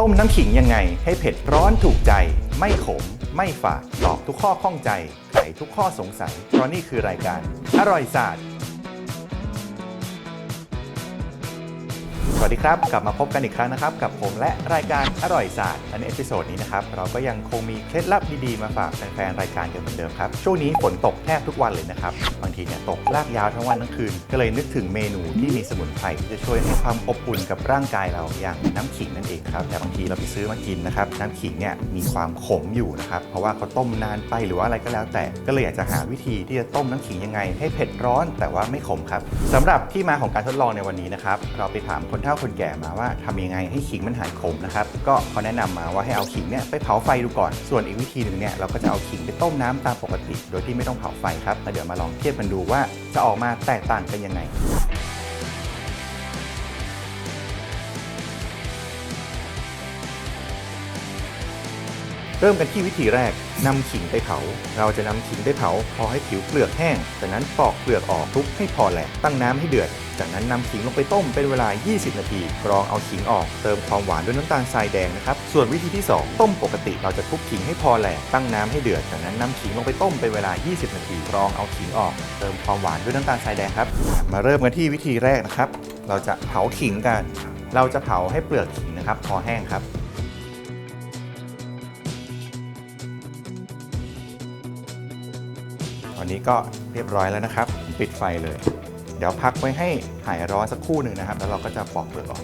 ต้มน้ำขิงยังไงให้เผ็ดร้อนถูกใจ ไม่ขม ไม่ฝาดตอบทุกข้อข้องใจ ไขทุกข้อสงสัย เพราะนี่คือรายการ อร่อยศาสตร์ วัสดีครับ กลับมาพบกันอีกครั้งนะครับ กับผมและรายการอร่อยศาสตร์ในเอพิโซดนี้นะครับเราก็ยังคงมีเคล็ดลับดีๆมาฝากแฟนๆรายการกันเหมือนเดิมครับช่วงนี้ฝนตกแทบทุกวันเลยนะครับบางทีเนี่ยตกลากยาวทั้งวันทั้งคืน ก็เลยนึกถึงเมนูที่มีสมุนไพรที่จะช่วยให้ความอบอุ่นกับร่างกายเราอย่างน้ำขิงนั่นเองครับแต่บางทีเราไปซื้อมากินนะครับน้ำขิงเนี่ยมีความขมอยู่นะครับเพราะว่าเขาต้มนานไปหรือว่าอะไรก็แล้ว แต่ก็เลยอยากจะหาวิธีที่จะต้มน้ำขิงยังไง ให้เผ็ดร้อนแต่ว่าไม่ขมครับสำหรับที่มาของการทดลองในวันนี้นะครับเราไปถามคนเฒ่าคนแก่มาว่าทำยังไงให้ขิงมันหายขมนะครับก็เขาแนะนำมาว่าให้เอาขิงเนี่ยไปเผาไฟดูก่อน ส่วนอีกวิธีหนึ่งเนี่ยเราก็จะเอาขิงไปต้มน้ำตามปกติ โดยที่ไม่ต้องเผาไฟครับแล้วเดี๋ยวมาลองเทียบกันดูว่าจะออกมาแตกต่างกันยังไง เริ่มกันที่วิธีแรกนำขิงไปเผา เราจะนำขิงไปเผา พอให้ผิวเปลือกแห้ง จากนั้นปอกเปลือกออกคลุกให้พอแหลกตั้งน้ำให้เดือด จากนั้นนำขิงลงไปต้มเป็นเวลา 20 นาที กรองเอาขิงออก เติมความหวานด้วยน้ำตาลทรายแดงนะครับ ส่วนวิธีที่ 2 ต้มปกติเราจะคลุกขิงให้พอแหลกตั้งน้ำให้เดือด จากนั้นนำขิงลงไปต้มเป็นเวลา 20 นาที กรองเอาขิงออก เติมความหวานด้วยน้ำตาลทรายแดงครับ มาเริ่มกันที่วิธีแรกนะครับ เราจะเผาขิงกัน เราจะเผาให้เปลือกขิงนะครับ พอแห้งครับ ตอนนี้ก็เรียบร้อยแล้วนะครับ ปิดไฟเลย เดี๋ยวพักไว้ให้หายร้อนสักครู่หนึ่งนะครับ แล้วเราก็จะปอกเปลือกออก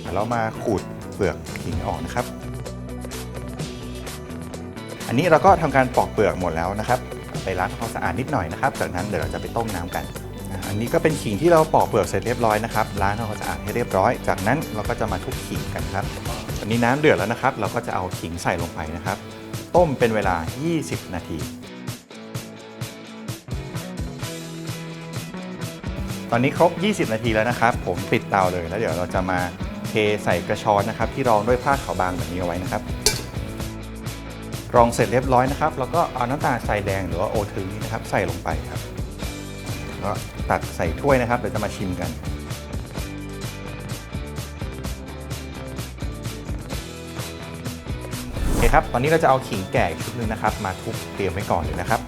เดี๋ยวเรามาขูดเปลือกขิงออกนะครับ อันนี้เราก็ทำการปอกเปลือกหมดแล้วนะครับ ไปล้างทำความสะอาดนิดหน่อยนะครับ จากนั้นเดี๋ยวเราจะไปต้มน้ำกัน อันนี้ก็เป็นขิงที่เราปอกเปลือกเสร็จเรียบร้อยนะครับ ล้างทำความสะอาดให้เรียบร้อย จากนั้นเราก็จะมาทุบขิงกันครับ ตอนนี้น้ำเดือดแล้วนะครับ เราก็จะเอาขิงใส่ลงไปนะครับ ต้มเป็นเวลา 20 นาที ตอนนี้ครบ 20 นาทีแล้วนะครับ ผมปิดเตาเลยแล้วเดี๋ยวเราจะมาเทใส่กระชอนนะครับ ที่รองด้วยผ้าขาวบางแบบนี้เอาไว้นะครับ รองเสร็จเรียบร้อยนะครับ แล้วก็เอาน้ำตาลทรายแดงหรือว่าโอทึงนี่นะครับ ใส่ลงไปครับแล้วก็ตักใส่ถ้วยนะครับเดี๋ยวจะมาชิมกันโอเคครับ ตอนนี้เราจะเอาขิงแก่อีกชุดหนึงนะครับ มาทุบเตรียมไว้ก่อนเลยนะครับ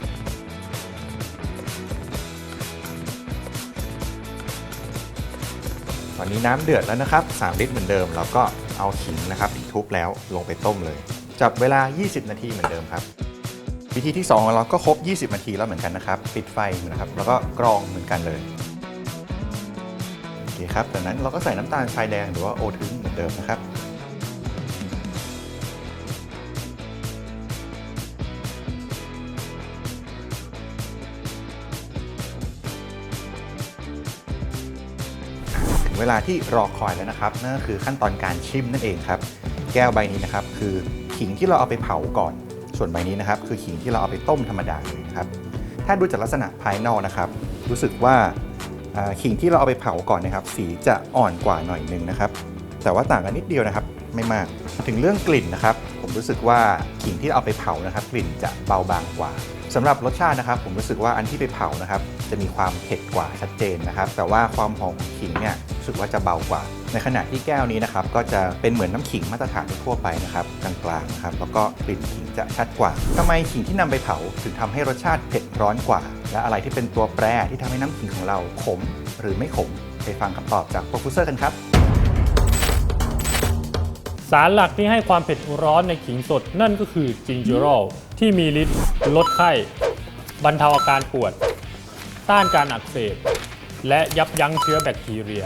ตอนนี้น้ำเดือดแล้วนะครับ 3 ลิตรเหมือนเดิม เราก็เอาขิงนะครับที่ทุบแล้วลงไปต้มเลย จับเวลา 20 นาทีเหมือนเดิมครับ วิธีที่2ของเราก็ครบ 20 นาทีแล้วเหมือนกันนะครับปิดไฟนะครับแล้วก็กรองเหมือนกันเลยโอเคครับจากนั้นเราก็ใส่น้ำตาลทรายแดงหรือว่าโอทึงเหมือนเดิมนะครับ เวลาที่รอคอยแล้วนะครับนั่นก็คือขั้นตอนการชิมนั่นเองครับ แก้วใบนี้นะครับคือขิงที่เราเอาไปเผาก่อน ส่วนใบนี้นะครับ คือขิงที่เราเอาไปต้มธรรมดาเลยครับ ถ้าดูจากลักษณะภายนอกนะครับ รู้สึกว่าอ่าขิงที่เราเอาไปเผาก่อนนะครับ สีจะอ่อนกว่าหน่อยนึงนะครับ แต่ว่าต่างกันนิดเดียวนะครับ ไม่มาก ถึงเรื่องกลิ่นนะครับ ผมรู้สึกว่าขิงที่เอาไปเผานะครับ กลิ่นจะเบาบางกว่าสำหรับรสชาตินะครับ ผมรู้สึกว่าอันที่ไปเผานะครับ จะมีความเผ็ดกว่าชัดเจนนะครับ แต่ว่าความหอมของขิงเนี่ยรู้สึกว่าจะเบากว่า ในขณะที่แก้วนี้นะครับ ก็จะเป็นเหมือนน้ำขิงมาตรฐานทั่วไปนะครับกลางๆนะครับแล้วก็กลิ่นขิงจะชัดกว่าทำไมขิงที่นำไปเผาถึงทำให้รสชาติเผ็ดร้อนกว่า และอะไรที่เป็นตัวแปรที่ทำให้น้ำขิงของเราขมหรือไม่ขมไปฟังคำตอบจากโปรดิวเซอร์กันครับ สารหลักที่ให้ความเผ็ดร้อนในขิงสดนั่นก็คือจิงเจอโรลที่มีฤทธิ์ลดไข้ บรรเทาอาการปวด ต้านการอักเสบ และยับยั้งเชื้อแบคทีเรีย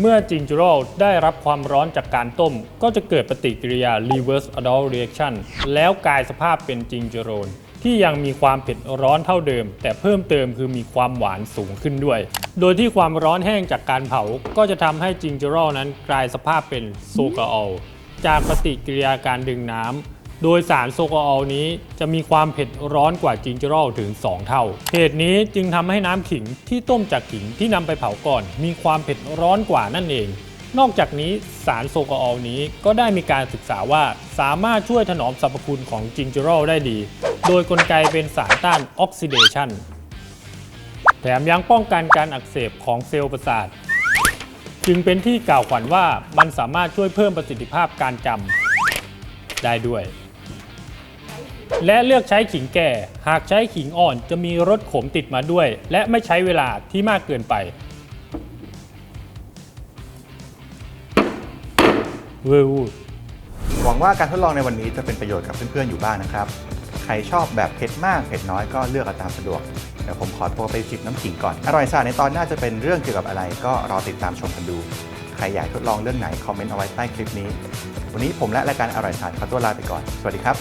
เมื่อจิงเจอโรลได้รับความร้อนจากการต้ม ก็จะเกิดปฏิกิริยา reverse adult reaction แล้วกลายสภาพเป็นจิงเจอโรล ที่ยังมีความเผ็ดร้อนเท่าเดิม แต่เพิ่มเติมคือมีความหวานสูงขึ้นด้วย โดยที่ความร้อนแห้งจากการเผาก็จะทำให้จิงเจอโรลนั้นกลายสภาพเป็นโซกาออลจากปฏิกิริยาการดึงน้ำโดยสารโซกาออลนี้จะมีความเผ็ดร้อนกว่าจิงเจอโรลถึง 2 เท่า เหตุนี้จึงทำให้น้ำขิงที่ต้มจากขิงที่นำไปเผาก่อน มีความเผ็ดร้อนกว่านั่นเอง นอกจากนี้สารโซกาออลนี้ก็ได้มีการศึกษาว่าสามารถช่วยถนอมสรรพคุณของจิงเจอโรลได้ดี โดยกลไกเป็นสารต้านออกซิเดชันแถมยังป้องกันการอักเสบของเซลล์ประสาท จึงเป็นที่กล่าวขวัญว่ามันสามารถช่วยเพิ่มประสิทธิภาพการจำได้ด้วย และเลือกใช้ขิงแก่ หากใช้ขิงอ่อนจะมีรสขมติดมาด้วย และไม่ใช้เวลาที่มากเกินไปเวลหวังว่าการทดลองในวันนี้จะเป็นประโยชน์กับเพื่อนๆอยู่บ้างนะครับ ใครชอบแบบเผ็ดมากเผ็ดน้อยก็เลือกเอาตามสะดวก เดี๋ยวผมขอตัวไปจิบน้ำขิงก่อน อร่อยสาในตอนหน้าจะเป็นเรื่องเกี่ยวกับอะไร ก็รอติดตามชมกันดู ใครอยากทดลองเรื่องไหนคอมเมนต์เอาไว้ใต้คลิปนี้ วันนี้ผมและรายการอร่อยสาขอตัวลาไปก่อน สวัสดีครับ